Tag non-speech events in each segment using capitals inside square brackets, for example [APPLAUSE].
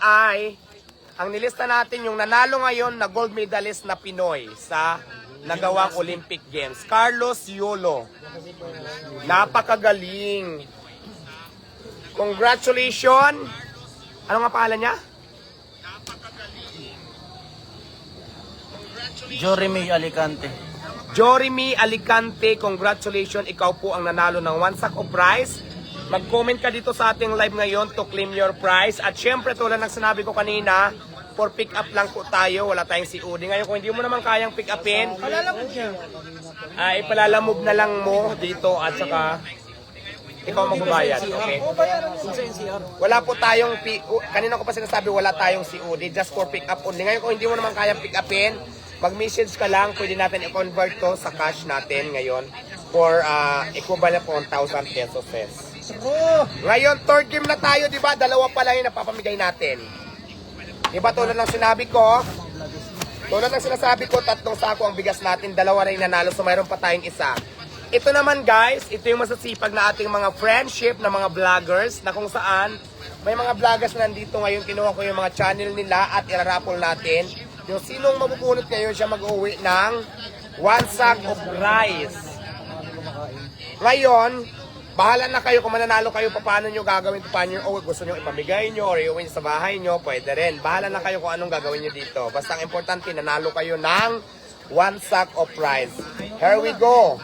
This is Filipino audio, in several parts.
ay ang nilista natin yung nanalo ngayon na gold medalist na Pinoy sa nagawang Olympic Games. Carlos Yolo. Napakagaling. Congratulations. Ano nga pangalan niya? Jeremy Alicante. Joremy Alicante, congratulations. Ikaw po ang nanalo ng one sack of prize. Mag-comment ka dito sa ating live ngayon to claim your prize. At syempre, tulad ng sinabi ko kanina, for pick up lang po tayo. Wala tayong si Udi. Ngayon, kung hindi mo naman kayang pick upin, ay ipalalamove na lang mo dito at saka ikaw magbabayad. Okay? Wala po tayong, u- kanina ko pa sinasabi, wala tayong COD, just for pick up only. Ngayon, kung hindi mo naman kayang pick upin, mag-message ka lang, pwede natin i-convert to sa cash natin ngayon for uh, equivalent po 1,000 pesos. Ses. Ngayon, third game na tayo, di ba? Dalawa pa lang yung napapamigay natin. Di ba, tulad ng sinabi ko, tulad ng sinasabi ko, tatlong sako ang bigas natin, dalawa na yung nanalo, so mayroon pa tayong isa. Ito naman guys, ito yung masasipag na ating mga friendship na mga vloggers na kung saan may mga vloggers na nandito ngayon, kinuha ko yung mga channel nila at irarapol natin. Yung sinong mabubunot ngayon siya mag-uwi ng one sack of rice. Ngayon, bahala na kayo kung mananalo kayo, paano nyo gagawin ito, paano nyo, o gusto nyo ipamigay nyo, or iuwi nyo sa bahay nyo, pwede rin. Bahala na kayo kung anong gagawin nyo dito. Basta ang importante, nanalo kayo ng one sack of rice. Here we go.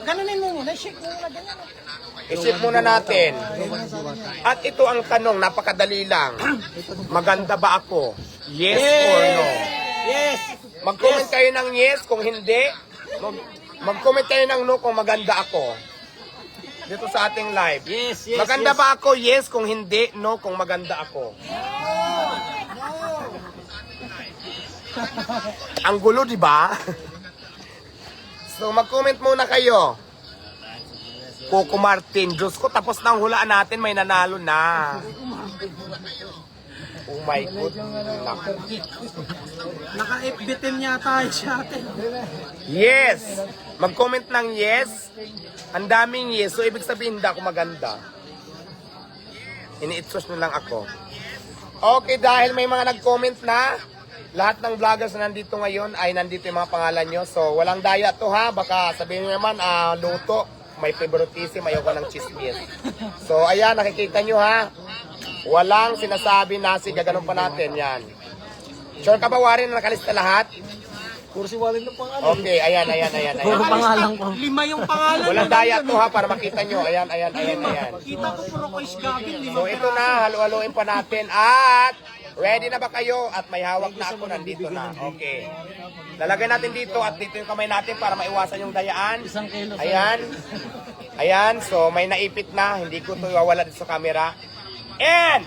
Ganunin mo muna, shake mo muna ganyan. Isip muna natin. At ito ang tanong, napakadali lang. Maganda ba ako? Yes or no? Yes! Mag-comment kayo ng yes kung hindi. Mag- Mag-comment kayo ng no kung maganda ako. Dito sa ating live. Yes, yes, maganda yes. ba ako? Yes kung hindi. No kung maganda ako. Ang gulo, di ba? so, mag-comment muna kayo. Coco Martin, Diyos ko, tapos na ang hulaan natin, may nanalo na. Oh my God. Naku. Naka-FB10 yata siya. Yes! Mag-comment ng yes. Ang daming yes. So, ibig sabihin, hindi ako maganda. Ini-itsos na lang ako. Okay, dahil may mga nag-comment na, lahat ng vloggers na nandito ngayon ay nandito yung mga pangalan nyo. So, walang daya to ha. Baka sabihin nyo naman, ah, luto. May favoritism, ayoko ng chismis. So, ayan, nakikita nyo ha. Walang sinasabi na si gaganon pa natin. Yan. Sure ka ba, Warren, na nakalista lahat? Kursi walin ng pangalan. Okay, ayan, ayan, ayan, ayan. Puro pangalan ko. Lima yung pangalan. Walang daya to ha, para makita nyo. Ayan, ayan, ayan, ayan. Kita ko puro ko is Gavin, lima So ito na, halo-haloin pa natin. At, ready na ba kayo? At may hawak na ako, nandito na. Okay. Lalagay natin dito at dito yung kamay natin para maiwasan yung dayaan. Isang kilo. Ayan. Ayan, so may naipit na. Hindi ko to iwawala dito sa camera. And,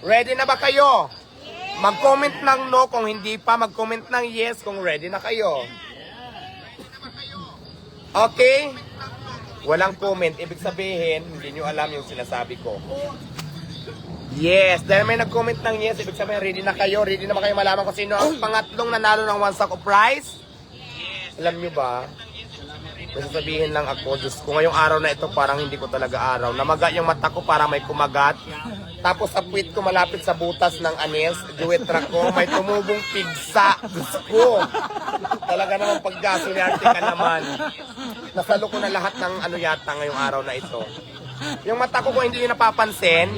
ready na ba kayo? Mag-comment ng no kung hindi pa. Mag-comment ng yes kung ready na kayo. Okay? Walang comment. Ibig sabihin, hindi nyo alam yung sinasabi ko. Yes, dahil may nag-comment ng yes, ibig sabihin ready na kayo, ready na ba kayo malaman kung sino ang pangatlong nanalo ng one sack of prize? Alam nyo ba? Sasabihin lang ako, Diyos ko, ngayong araw na ito parang hindi ko talaga araw. Namaga yung mata ko para may kumagat. Tapos sa puwit ko malapit sa butas ng anes, duwetra ko, may tumubong pigsa. Diyos ko. Talaga naman paggasolyarte ka naman. Nasalo ko na lahat ng ano yata ngayong araw na ito. Yung mata ko kung hindi nyo napapansin,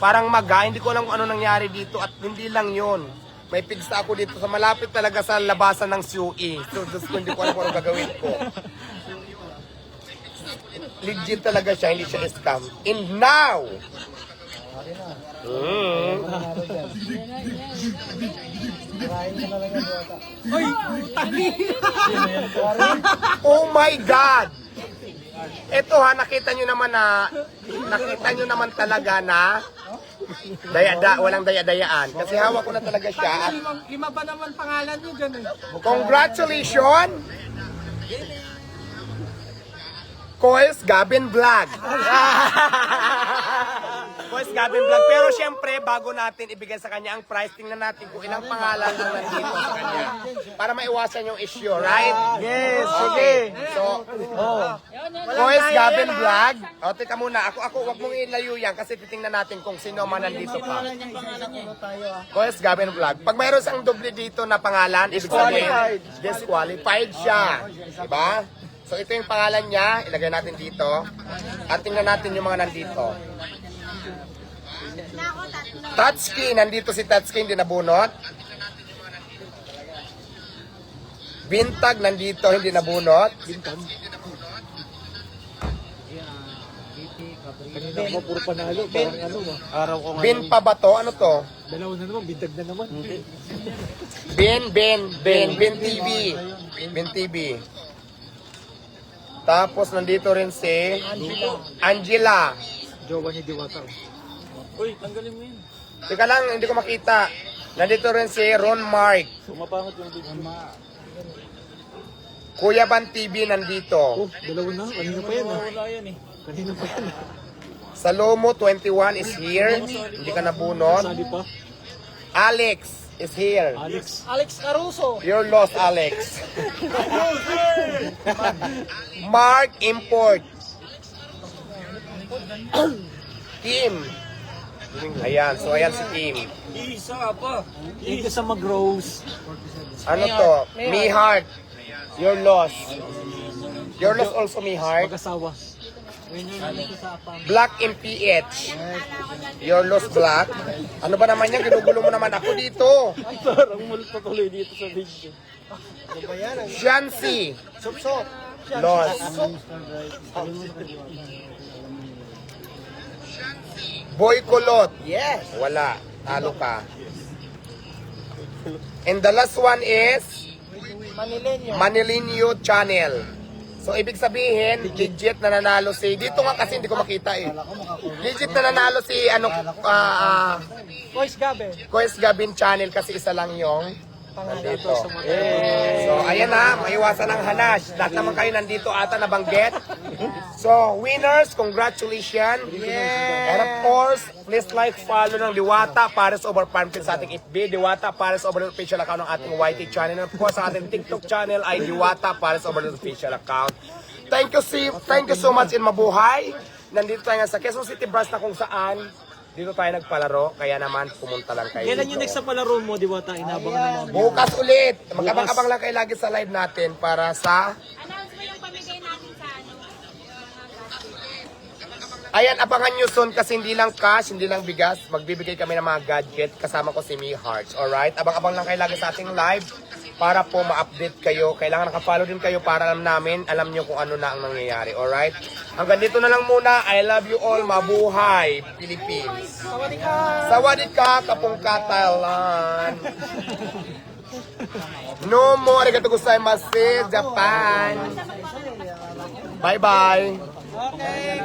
parang maga, hindi ko alam kung ano nangyari dito at hindi lang yon. May pigsa ako dito sa malapit talaga sa labasan ng CUE. So, Diyos ko, hindi ko alam kung ano gagawin ko. Legit talaga siya, hindi siya scam. And now, mm, tagi. oh my God! Ito ha, nakita nyo naman na, nakita nyo naman talaga na, daya, da, walang daya-dayaan. Kasi hawak ko na talaga siya at Lima, ba naman pangalan niyo dyan eh? Congratulations! Coils Gabin Vlog. [LAUGHS] Boys Gavin Vlog. Pero syempre, bago natin ibigay sa kanya ang price, tingnan natin kung ilang pangalan ang nandito sa kanya. Para maiwasan yung issue, right? Yes, Okay. So, Oh. Boys Gavin Vlog. O, teka muna. Ako, ako, wag mong ilayo yan kasi titingnan natin kung sino man nandito pa. Boys Gavin Vlog. Pag mayroon siyang doble dito na pangalan, ibig sabihin, disqualified siya. Diba? So, ito yung pangalan niya. Ilagay natin dito. At tingnan natin yung mga nandito. Tatsuki, nandito si Tatsuki, hindi nabunot. Bintag, nandito, hindi nabunot. Kanina ko puro panalo. Parang ano ba? Araw ko Bin pa ba to? Ano to? Dalawa na naman, bintag na naman. Bin, Bin, Bin, Bin TV. Bin TV. Tapos nandito rin si Angela. Jowa ni Diwata. Uy, tanggalin mo yun. Teka lang, hindi ko makita. Nandito rin si Ron Mark. Sumapangat yung video. Kuya Ban TV nandito. Oh, dalawa na. Kanina pa yan ah. Wala yan eh. Kanina pa yan. Salomo 21 is here. Hindi ka pa. Alex is here. Alex. Alex Caruso. You're lost, Alex. [LAUGHS] Mark Import. Kim. Ayan, so ayan si Kim. Thank you sa mag-rose. Ano to? Me Heart. You're lost. You're lost also, Me Heart. Mag-asawa. Black MPH. You're lost, Black. Ano ba naman yan? Ginugulo mo naman ako dito. Parang mulit pa tuloy dito sa video. Shansi. Lost. Boy Kulot. Yes. Wala. Talo ka. And the last one is Manilenyo. Manilinyo Channel. So, ibig sabihin, legit na nanalo si... Dito nga kasi hindi ko makita eh. Legit na nanalo si, ano, ah, ah, Boys Gabe. Quest Gabin Channel kasi isa lang yung nandito. So, ayan na, maiwasan ang hanas. Lahat naman kayo nandito ata nabanggit. So, winners, congratulations. And of course, please like, follow ng Diwata Paris Over Farmfield sa ating FB, Diwata Paris Over official account ng ating YT channel. And of course, sa ating TikTok channel ay Diwata Paris Over official account. Thank you, si, thank you so much in Mabuhay. Nandito tayo nga sa Quezon City Brass na kung saan dito tayo nagpalaro, kaya naman pumunta lang kayo Kailan dito. yung next sa palaro mo, Diwata? Inabangan ng mga Bukas ulit. Mag-abang-abang lang kayo lagi sa live natin para sa... Announce mo yung pamigay natin sa ano. Ayan, abangan nyo soon kasi hindi lang cash, hindi lang bigas. Magbibigay kami ng mga gadget. Kasama ko si Mi Hearts. Alright? Abang-abang lang kayo lagi sa ating live para po ma-update kayo. Kailangan nakafollow din kayo para alam namin, alam nyo kung ano na ang nangyayari. Alright? Hanggang dito na lang muna. I love you all. Mabuhay, Philippines. Sawadee ka. Sawadika, kapungka, Thailand. No more arigato gozaimasu, Japan. Bye-bye. Okay.